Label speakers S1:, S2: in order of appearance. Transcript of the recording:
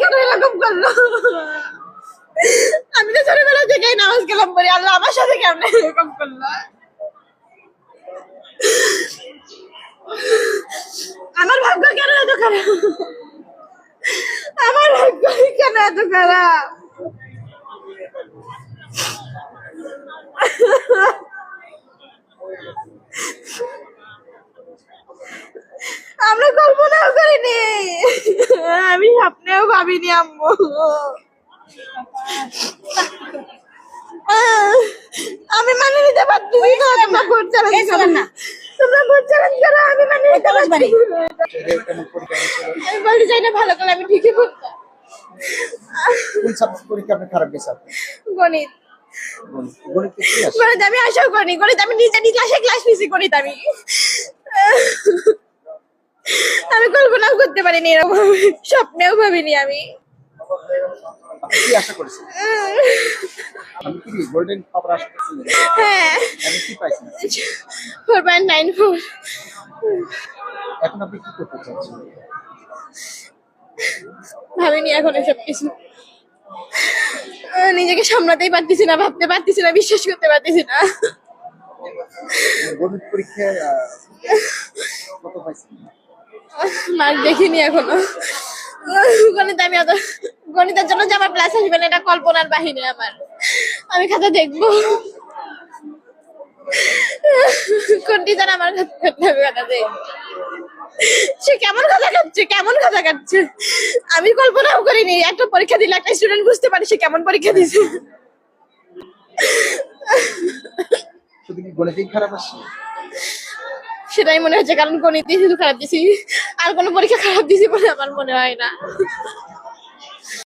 S1: কেন এরকম করল। আমি তো ছোটবেলা থেকেই নামাজ কালাম করি আল্লাহ আমার সাথে কেমন এরকম করল? আমার ভাগ্য কেন এত খারাপ? আমার ভাগ্য কেন এত খারাপ আমরা কল্পনাও করিনি আমি ভাবিনি আম্মু। আমি মানে নিতে পারছি তোমরা ভোট চ্যালেঞ্জ করো। না। তোমরা ভোট চ্যালেঞ্জ করো আমি মানে নিতে পারছি? আমি বলতে চাই না ভালো করে আমি ঠিকই পড়তাম
S2: কোন সাবজেক্ট পরীক্ষা আপনার খারাপ গেছে?
S1: গণিত।
S2: গণিত।
S1: আমি আশাও করিনি গণিত আমি নিজে নিজে ক্লাসে ক্লাস মিসি গণিত আমি আমি কল্পনাও করতে পারিনি এরকম স্বপ্নেও ভাবিনি আমি। হ্যাঁ। ফোর পয়েন্ট নাইন ফোর
S2: এখন আপনি কি করতে চাচ্ছেন?
S1: ভাবিনি এখন এসব কিছু নিজেকে সামলাতেই পারতেছি না ভাবতে পারতেছি না বিশ্বাস করতে পারতেছি না।
S2: গণিত পরীক্ষায় কত পাইছেন?
S1: মার্ক দেখিনি এখনও। গণিত আমি অত গণিতের জন্য যে আমার ক্লাস আসবে না, এটা কল্পনার বাহিনী আমার। আমি খাতা দেখব। কোন টিচার আমার খাতা দেখব সে কেমন কথা কাটছে, কেমন কথা কাটছে? আমি কল্পনাও করিনি, একটা পরীক্ষা দিলে একটা স্টুডেন্ট বুঝতে পারে সে কেমন পরীক্ষা দিছে।
S2: শুধু কি গণিতেই খারাপ আসছে
S1: সেটাই মনে হচ্ছে, কারণ কোন শুধু খারাপ দিছি আর কোনো পরীক্ষা খারাপ দিছি বলে আমার মনে হয় না।